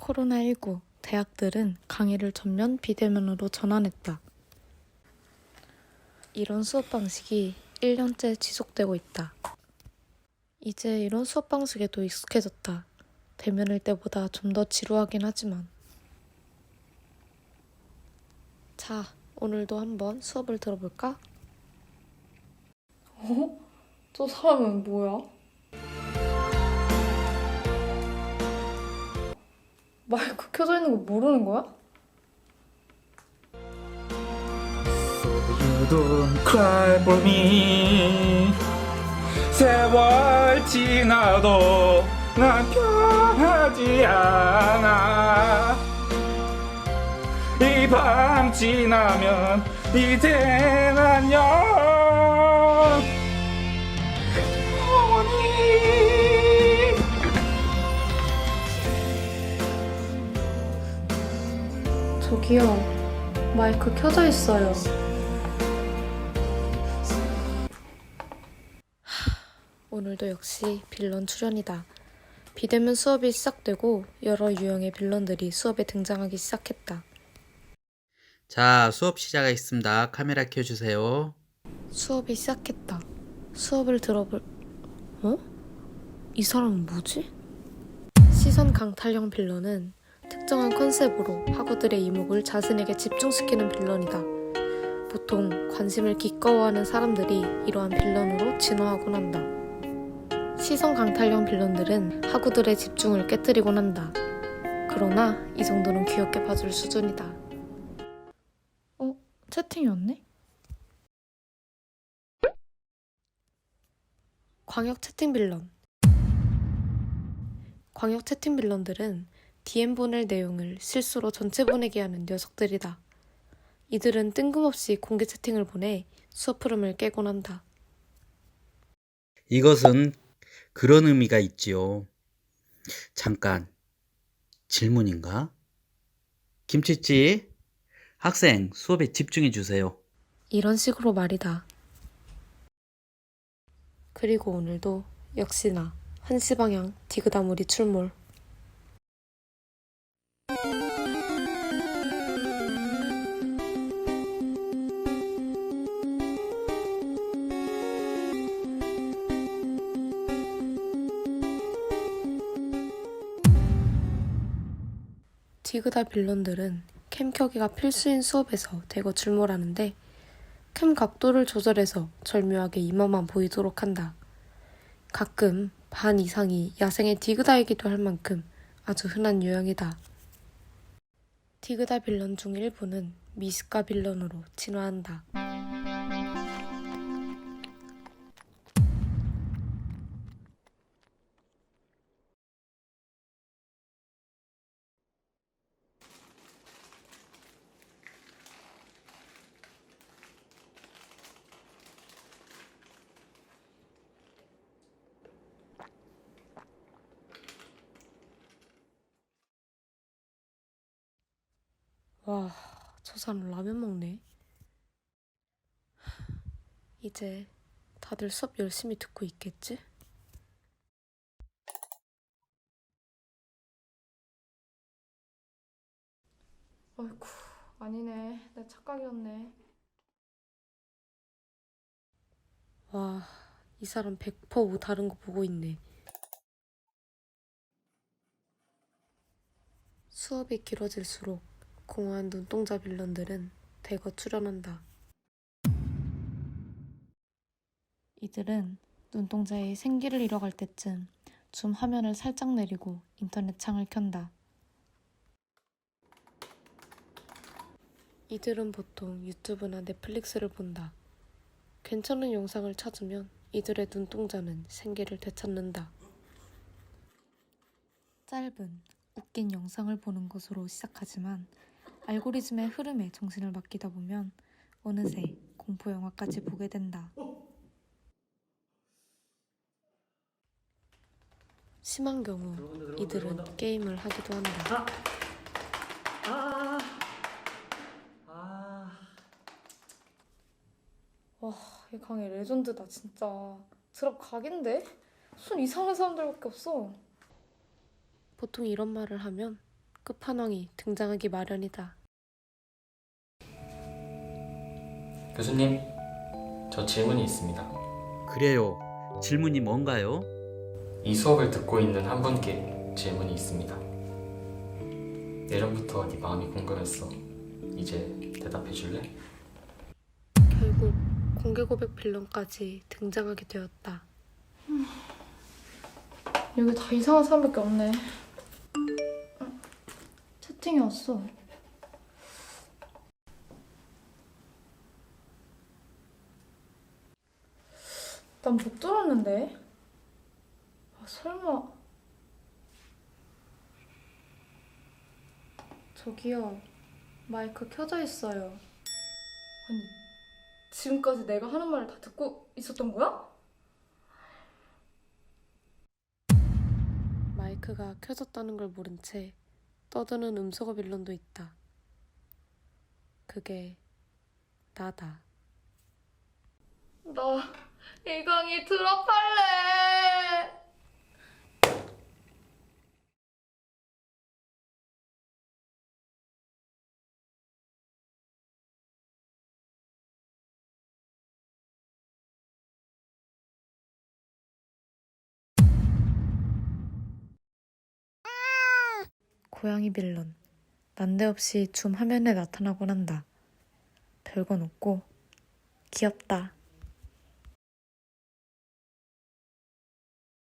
코로나19 대학들은 강의를 전면 비대면으로 전환했다. 이런 수업 방식이 1년째 지속되고 있다. 이제 이런 수업 방식에도 익숙해졌다. 대면일 때보다 좀 더 지루하긴 하지만. 자, 오늘도 한번 수업을 들어볼까? 어? 저 사람은 뭐야? 마이크 켜져 있는 거 모르는 거야? You don't cry for me. 세월 지나도 난 변하지 않아. 이 밤 지나면 이젠 안녕 영 저기요, 마이크 켜져 있어요. 하, 오늘도 역시 빌런 출연이다. 비대면 수업이 시작되고 여러 유형의 빌런들이 수업에 등장하기 시작했다. 자, 수업 시작하겠습니다. 카메라 켜주세요. 수업이 시작했다. 수업을 들어볼... 어? 이 사람은 뭐지? 시선 강탈형 빌런은 특정한 컨셉으로 학우들의 이목을 자신에게 집중시키는 빌런이다. 보통 관심을 기꺼워하는 사람들이 이러한 빌런으로 진화하곤 한다. 시선 강탈형 빌런들은 학우들의 집중을 깨뜨리곤 한다. 그러나 이 정도는 귀엽게 봐줄 수준이다. 어? 채팅이었네? 광역 채팅 빌런 광역 채팅 빌런들은 DM 보낼 내용을 실수로 전체 보내게 하는 녀석들이다. 이들은 뜬금없이 공개 채팅을 보내 수업 흐름을 깨곤 한다. 이것은 그런 의미가 있지요. 잠깐, 질문인가? 김치찌, 학생, 수업에 집중해 주세요. 이런 식으로 말이다. 그리고 오늘도 역시나 한시 방향 디그다물이 출몰. 디그다 빌런들은 캠 켜기가 필수인 수업에서 대거 출몰하는데 캠 각도를 조절해서 절묘하게 이마만 보이도록 한다. 가끔 반 이상이 야생의 디그다이기도 할 만큼 아주 흔한 유형이다. 디그다 빌런 중 일부는 미스카 빌런으로 진화한다. 와, 저 사람 라면 먹네. 이제 다들 수업 열심히 듣고 있겠지? 아이고, 아니네. 내 착각이었네. 와, 이 사람 100% 다른 거 보고 있네. 수업이 길어질수록 공허한 눈동자 빌런들은 대거 출연한다. 이들은 눈동자에 생기를 잃어갈 때쯤 줌 화면을 살짝 내리고 인터넷 창을 켠다. 이들은 보통 유튜브나 넷플릭스를 본다. 괜찮은 영상을 찾으면 이들의 눈동자는 생기를 되찾는다. 짧은 웃긴 영상을 보는 것으로 시작하지만 알고리즘의 흐름에 정신을 맡기다 보면 어느새 공포 영화까지 보게 된다. 심한 경우 이들은 게임을 하기도 한다. 와, 이 강의 레전드다 진짜. 드랍 각인데? 무슨 이상한 사람들밖에 없어. 보통 이런 말을 하면 끝판왕이 등장하기 마련이다. 교수님, 저 질문이 있습니다. 그래요. 질문이 뭔가요? 이 수업을 듣고 있는 한 분께 질문이 있습니다. 예전부터 네 마음이 궁금했어. 이제 대답해 줄래? 결국 공개 고백 빌런까지 등장하게 되었다. 여기 다 이상한 사람밖에 없네. 채팅이 왔어. 난 못 들었는데. 아, 설마. 저기요, 마이크 켜져 있어요. 아니, 지금까지 내가 하는 말을 다 듣고 있었던 거야? 마이크가 켜졌다는 걸 모른 채 떠드는 음소거 빌런도 있다. 그게 나다. 나 이강이 드랍할래. 고양이 빌런. 난데없이 줌 화면에 나타나곤 한다. 별건 없고 귀엽다.